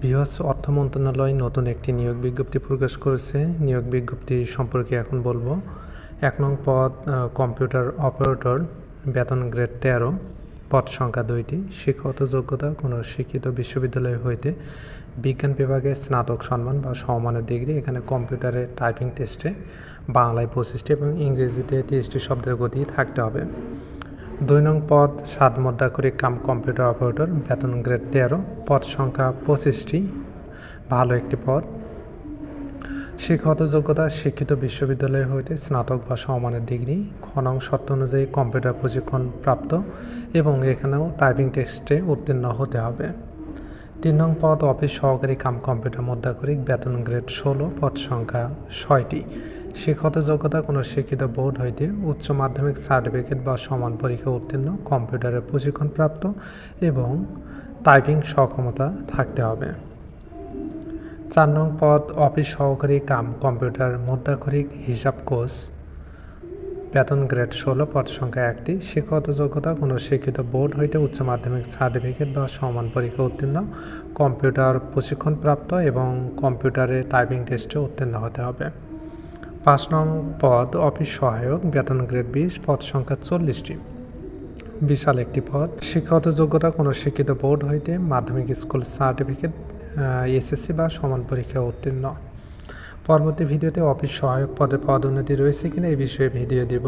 বৃহৎ অর্থ মন্ত্রণালয় নতুন একটি নিয়োগ বিজ্ঞপ্তি প্রকাশ করেছে। নিয়োগ বিজ্ঞপ্তি সম্পর্কে এখন বলব, এক নং পদ কম্পিউটার অপারেটর, বেতন গ্রেড তেরো, পদ সংখ্যা দুইটি, শিক্ষাগত যোগ্যতা কোনো শিক্ষিত বিশ্ববিদ্যালয় হইতে বিজ্ঞান বিভাগে স্নাতক সম্মান বা সমমানের ডিগ্রি, এখানে কম্পিউটারে টাইপিং টেস্টে, বাংলায় পঁচিশটি এবং ইংরেজিতে তিরিশটি শব্দের গতি থাকতে হবে। দুই নং পদ সাত মধ্যাক্ষরিক কাম কম্পিউটার অপারেটর, বেতন গ্রেড তেরো, পদ সংখ্যা পঁচিশটি, ভালো একটি পদ। শিক্ষাগত যোগ্যতা শিক্ষিত বিশ্ববিদ্যালয় হইতে স্নাতক বা সমমানের ডিগ্রি, খ নং শর্ত অনুযায়ী কম্পিউটার প্রশিক্ষণ প্রাপ্ত এবং এখানেও টাইপিং টেস্টে উত্তীর্ণ হতে হবে। তিন নং পদ, অফিস সহকারী কাম কম্পিউটার মধ্যাক্ষরিক বেতন গ্রেড ষোলো, পদ সংখ্যা ছয়টি। শিক্ষাগত যোগ্যতা কোনো শিক্ষিত বোর্ড হইতে উচ্চ মাধ্যমিক সার্টিফিকেট বা সমান পরীক্ষা উত্তীর্ণ কম্পিউটারের প্রশিক্ষণপ্রাপ্ত এবং টাইপিং সক্ষমতা থাকতে হবে। চার নং পদ, অফিস সহকারী কাম, কম্পিউটার মধ্যাক্ষরিক হিসাব কোর্স বেতন গ্রেড ষোলো, পদ সংখ্যা একটি। শিক্ষাগত যোগ্যতা কোনো শিক্ষিত বোর্ড হইতে উচ্চ মাধ্যমিক সার্টিফিকেট বা সমান পরীক্ষা উত্তীর্ণ, কম্পিউটার প্রশিক্ষণপ্রাপ্ত এবং কম্পিউটারে টাইপিং টেস্টে উত্তীর্ণ হতে হবে। পাঁচ নং পদ, অফিস সহায়ক, বেতন গ্রেড বিশ, পদ সংখ্যা চল্লিশটি। বিশাল একটি পদ। শিক্ষাগত যোগ্যতা কোনো শিক্ষিত বোর্ড হইতে মাধ্যমিক স্কুল সার্টিফিকেট এসএসসি বা সমান পরীক্ষা উত্তীর্ণ। পরবর্তী ভিডিওতে অফিস সহায়ক পদে পদোন্নতি রয়েছে কিনা এই বিষয়ে ভিডিও দিব।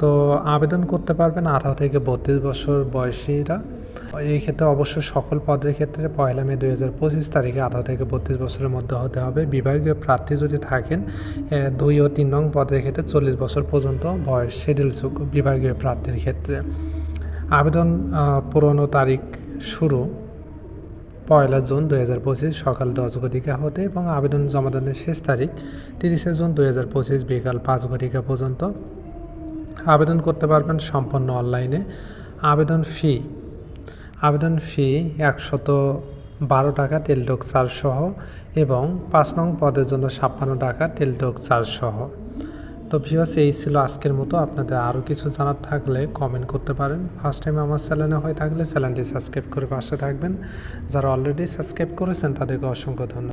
তো আবেদন করতে পারবেন আঠারো থেকে বত্রিশ বছর বয়সীরা। এই ক্ষেত্রে অবশ্য সকল পদের ক্ষেত্রে পয়লা মে দুই হাজার পঁচিশ তারিখে আঠারো থেকে বত্রিশ বছরের মধ্যে হতে হবে। বিভাগীয় প্রার্থী যদি থাকেন দুই ও তিন নং পদের ক্ষেত্রে চল্লিশ বছর পর্যন্ত বয়স শিডিউলযোগ্য বিভাগীয় প্রার্থীর ক্ষেত্রে। আবেদন পুরনো তারিখ শুরু পয়লা জুন দুই হাজার পঁচিশ সকাল দশ ঘটিকা হতে এবং আবেদন জমাদানের শেষ তারিখ তিরিশে জুন দুই হাজার পঁচিশ বিকাল পাঁচ ঘটিকা পর্যন্ত। আবেদন করতে পারবেন সম্পূর্ণ অনলাইনে। আবেদন ফি আবেদন ফি একশত বারো টাকা টেলটক চার্জ সহ এবং পাঁচ নং পদের জন্য ছাপ্পান্ন টাকা টেলটক চার্জ সহ। তো ভিউয়ার্স এই ছিল আজকের মতো। আপনাদের আরও কিছু জানার থাকলে কমেন্ট করতে পারেন। ফার্স্ট টাইম আমার চ্যানেলে হয়ে থাকলে চ্যানেলটি সাবস্ক্রাইব করে পাশে থাকবেন। যারা অলরেডি সাবস্ক্রাইব করেছেন, তাদেরকে অসংখ্য ধন্যবাদ।